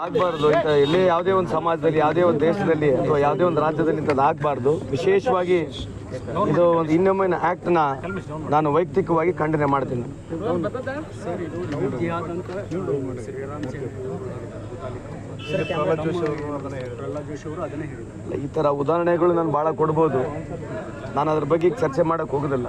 ಆಗ್ಬಾರ್ದು ಇಂಥ ಇಲ್ಲಿ ಯಾವುದೇ ಒಂದು ಸಮಾಜದಲ್ಲಿ ಯಾವುದೇ ಒಂದು ದೇಶದಲ್ಲಿ ಅಥವಾ ಯಾವುದೇ ಒಂದು ರಾಜ್ಯದಲ್ಲಿ ಇಂಥದ್ದು ಆಗಬಾರ್ದು. ವಿಶೇಷವಾಗಿ ಇದು ಒಂದು ಇನ್ನೊಮ್ಮೆ ಆ್ಯಕ್ಟ್ನ ನಾನು ವೈಯಕ್ತಿಕವಾಗಿ ಖಂಡನೆ ಮಾಡ್ತೀನಿ. ಈ ಥರ ಉದಾಹರಣೆಗಳು ನಾನು ಭಾಳ ಕೊಡ್ಬೋದು. ನಾನು ಅದ್ರ ಬಗ್ಗೆ ಚರ್ಚೆ ಮಾಡೋಕ್ಕೆ ಹೋಗೋದಿಲ್ಲ.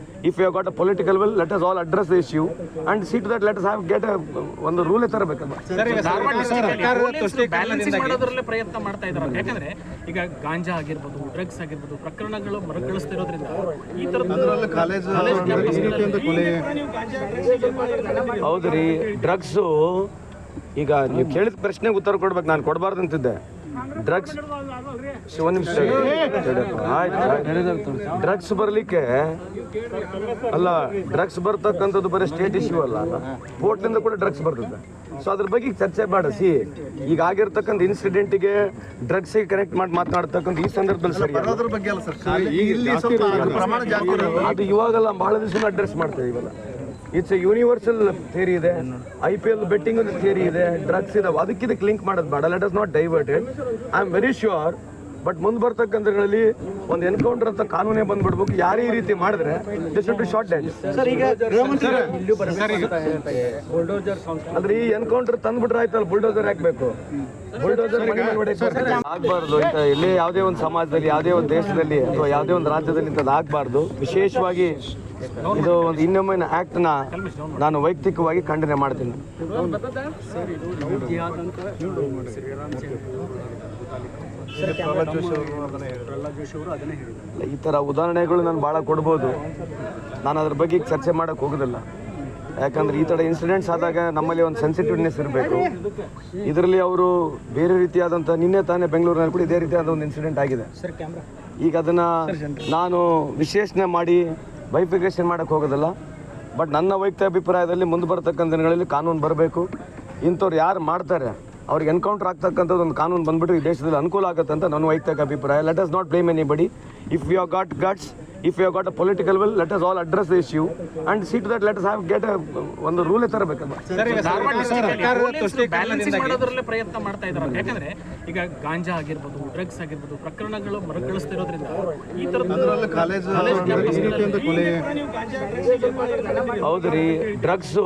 if you got a political will let us all address the issue and to that let us have get ಒಂದು ರೂಲ್ ತರಬೇಕಲ್ಲ ಬ್ಯಾಲೆನ್ಸಿಂಗ್ ಮಾಡೋದ್ರಲ್ಲೇ ಪ್ರಯತ್ನ ಮಾಡ್ತಾ ಇದ್ದಾರೆ ಯಾಕಂದ್ರೆ ಈಗ ಗಾಂಜಾ ಆಗಿರ್ಬೋದು ಡ್ರಗ್ಸ್ ಆಗಿರ್ಬೋದು ಪ್ರಕರಣಗಳು ಮರುಕಳಿಸ್ತಿರೋದ್ರಿಂದ ಈ ತರದ ಕಾಲೇಜ್ ಹೌದು ರೀ. ಡ್ರಗ್ಸು ಈಗ ನೀವು ಕೇಳಿದ ಪ್ರಶ್ನೆಗೆ ಉತ್ತರ ಕೊಡ್ಬೇಕು ನಾನು ಕೊಡಬಾರ್ದು ಅಂತಿದ್ದೆ. ಡ್ರಗ್ಸ್ ಒಂದು ನಿಮಿಷ. ಡ್ರಗ್ಸ್ ಬರಲಿಕ್ಕೆ ಅಲ್ಲ ಡ್ರಗ್ಸ್ ಬರ್ತಕ್ಕಂಥದ್ದು ಬರೀ ಸ್ಟೇಟ್ ಇಶ್ಯೂ ಅಲ್ಲ ಕೋರ್ಟ್ಲಿಂದ ಕೂಡ ಡ್ರಗ್ಸ್ ಬರ್ತದೆ. ಸೊ ಅದ್ರ ಬಗ್ಗೆ ಚರ್ಚೆ ಮಾಡಿಸಿ ಈಗ ಆಗಿರ್ತಕ್ಕಂಥ ಇನ್ಸಿಡೆಂಟಿಗೆ ಡ್ರಗ್ಸಿಗೆ ಕನೆಕ್ಟ್ ಮಾಡಿ ಮಾತನಾಡ್ತಕ್ಕಂಥ ಈ ಸಂದರ್ಭದಲ್ಲಿ ಸರಿ ಅದು ಇವಾಗಲ್ಲ ಬಹಳ ದಿವಸ ಅಡ್ರೆಸ್ ಮಾಡ್ತೇವೆ ಇವೆಲ್ಲ ಇಟ್ಸ್ ಎ ಯೂನಿವರ್ಸಲ್ ಥಿಯರಿ ಇದೆ. I P L betting theory ಇದೆ. ಡ್ರಗ್ಸ್ ಇದಾವೆ. ಅದಕ್ಕಿದಕ್ಕೆ ಲಿಂಕ್ ಮಾಡೋದು ಬೇಡ. Let us not diverted I am very sure but ಮುಂದೆ ಬರ್ತಕ್ಕಂಥಗಳಲ್ಲಿ ಒಂದು ಎನ್ಕೌಂಟರ್ ಅಂತ ಕಾನೂನೇ ಬಂದ್ಬಿಡ್ಬೇಕು. ಯಾರೇ ಈ ರೀತಿ ಮಾಡಿದ್ರೆ ದಿಸ್ ಶುಡ್ ಬಿ ಶಾರ್ಟ್ ಅಂದ್ರೆ ಈ ಎನ್ಕೌಂಟರ್ ತಂದ್ಬಿಟ್ರೆ ಆಯ್ತಲ್ಲ ಬುಲ್ಡೋಸರ್ ಹಾಕ್ಬೇಕು. ಬುಲ್ಡೋಸರ್ ಆಗ್ಬಾರ್ದು ಇಂಥ ಇಲ್ಲಿ ಯಾವುದೇ ಒಂದು ಸಮಾಜದಲ್ಲಿ ಯಾವುದೇ ಒಂದು ದೇಶದಲ್ಲಿ ಅಥವಾ ಯಾವುದೇ ಒಂದು ರಾಜ್ಯದಲ್ಲಿ ಇಂಥದ್ದು ಆಗಬಾರ್ದು. ವಿಶೇಷವಾಗಿ ಇದು ಒಂದು ಇನ್ನೊಮ್ಮೆ ಆ್ಯಕ್ಟ್ನ ನಾನು ವೈಯಕ್ತಿಕವಾಗಿ ಖಂಡನೆ ಮಾಡ್ತೀನಿ. ಈ ಥರ ಉದಾಹರಣೆಗಳು ನಾನು ಭಾಳ ಕೊಡ್ಬೋದು. ನಾನು ಅದ್ರ ಬಗ್ಗೆ ಈಗ ಚರ್ಚೆ ಮಾಡೋಕ್ಕೆ ಹೋಗೋದಿಲ್ಲ. ಯಾಕಂದ್ರೆ ಈ ಥರ ಇನ್ಸಿಡೆಂಟ್ಸ್ ಆದಾಗ ನಮ್ಮಲ್ಲಿ ಒಂದು ಸೆನ್ಸಿಟಿವ್ನೆಸ್ ಇರಬೇಕು. ಇದರಲ್ಲಿ ಅವರು ಬೇರೆ ರೀತಿಯಾದಂಥ ನಿನ್ನೆ ತಾನೇ ಬೆಂಗಳೂರಿನಲ್ಲಿ ಕೂಡ ಇದೇ ರೀತಿಯಾದ ಒಂದು ಇನ್ಸಿಡೆಂಟ್ ಆಗಿದೆ. ಈಗ ಅದನ್ನು ನಾನು ವಿಶ್ಲೇಷಣೆ ಮಾಡಿ ಬೈಫಿಕೇಶನ್ ಮಾಡೋಕ್ಕೆ ಹೋಗೋದಿಲ್ಲ. ಬಟ್ ನನ್ನ ವೈಯಕ್ತಿಕ ಅಭಿಪ್ರಾಯದಲ್ಲಿ ಮುಂದೆ ಬರತಕ್ಕಂಥ ದಿನಗಳಲ್ಲಿ ಕಾನೂನು ಬರಬೇಕು. ಇಂಥವ್ರು ಯಾರು ಮಾಡ್ತಾರೆ? ಅವ್ರಿಗೆ ಎನ್ಕೌಂಟರ್ ಆಗ್ತಕ್ಕಂಥದ್ದು ಒಂದು ಕಾನೂನು ಬಂದ್ಬಿಟ್ಟು ಈ ದೇಶದಲ್ಲಿ ಅನುಕೂಲ ಆಗುತ್ತೆ ಅಂತ ನನ್ನ ವೈಯಕ್ತಿಕ ಅಭಿಪ್ರಾಯ. Let us not blame anybody if you got guts if you got a political will let us all address the issue and to that let us have get ಒಂದು ರೂಲ್ ತರಬೇಕಲ್ಲ ಪ್ರಯತ್ನ ಮಾಡ್ತಾ ಇದ್ದಾರೆ ಯಾಕಂದ್ರೆ ಈಗ ಗಾಂಜಾ ಆಗಿರ್ಬೋದು ಡ್ರಗ್ಸ್ ಆಗಿರ್ಬೋದು ಪ್ರಕರಣಗಳು ಮರುಕಳಿಸ್ತಿರೋದ್ರಿಂದ ಈ ತರದ ಕಾಲೇಜ್ ಹೌದು ರೀ ಡ್ರಗ್ಸು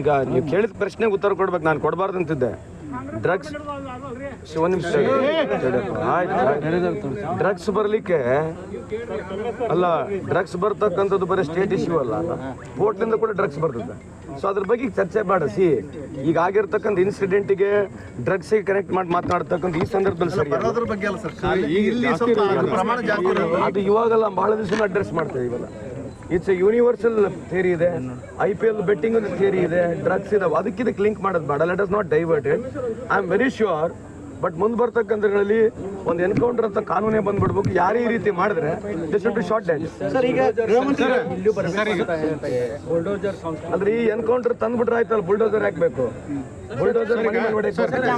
ಈಗ ನೀವು ಕೇಳಿದ ಪ್ರಶ್ನೆಗೆ ಉತ್ತರ ಕೊಡ್ಬೇಕು ನಾನು ಕೊಡಬಾರ್ದು ಅಂತಿದ್ದೆ. ಡ್ರಗ್ಸ್ ಒಂದು ನಿಮಿಷ. ಡ್ರಗ್ಸ್ ಬರಲಿಕ್ಕೆ ಅಲ್ಲ ಡ್ರಗ್ಸ್ ಬರ್ತಕ್ಕಂಥದ್ದು ಬರೀ ಸ್ಟೇಟ್ ಇಶ್ಯೂ ಅಲ್ಲ. ಕೋರ್ಟ್ಲಿಂದ ಕೂಡ ಡ್ರಗ್ಸ್ ಬರ್ತದೆ. ಸೊ ಅದ್ರ ಬಗ್ಗೆ ಚರ್ಚೆ ಮಾಡಿಸಿ ಈಗ ಆಗಿರ್ತಕ್ಕಂಥ ಇನ್ಸಿಡೆಂಟಿಗೆ ಡ್ರಗ್ಸಿಗೆ ಕನೆಕ್ಟ್ ಮಾಡಿ ಮಾತನಾಡ್ತಕ್ಕಂಥ ಈ ಸಂದರ್ಭದಲ್ಲಿ ಸರಿ ಅದು ಇವಾಗೆಲ್ಲ ಬಹಳ ದಿವಸ ಅಡ್ರೆಸ್ ಮಾಡ್ತೇವೆ ಇವೆಲ್ಲ ಇಟ್ಸ್ ಎ ಯೂನಿವರ್ಸಲ್ ಥಿಯರಿ ಇದೆ. I P L betting theory ಇದೆ. ಡ್ರಗ್ಸ್ ಇದಾವೆ. ಅದಕ್ಕೆ ಇದಕ್ಕೆ ಲಿಂಕ್ ಮಾಡೋದು ಬೇಡ. Let us not diverted I am very sure but ಮುಂದೆ ಬರ್ತಕ್ಕಂಥದ್ರಲ್ಲಿ ಒಂದು ಎನ್ಕೌಂಟರ್ ಅಂತ ಕಾನೂನೇ ಬಂದ್ಬಿಡ್ಬೇಕು. ಯಾರೇ ಈ ರೀತಿ ಮಾಡಿದ್ರೆ ದಿಸ್ ಶುಡ್ ಬಿ ಶಾರ್ಟ್ ಅಂದ್ರೆ ಈ ಎನ್ಕೌಂಟರ್ ತಂದ್ಬಿಟ್ರೆ ಆಯ್ತಲ್ಲ ಬುಲ್ಡೋಸರ್ ಹಾಕ್ಬೇಕು. ಬುಲ್ಡೋಸರ್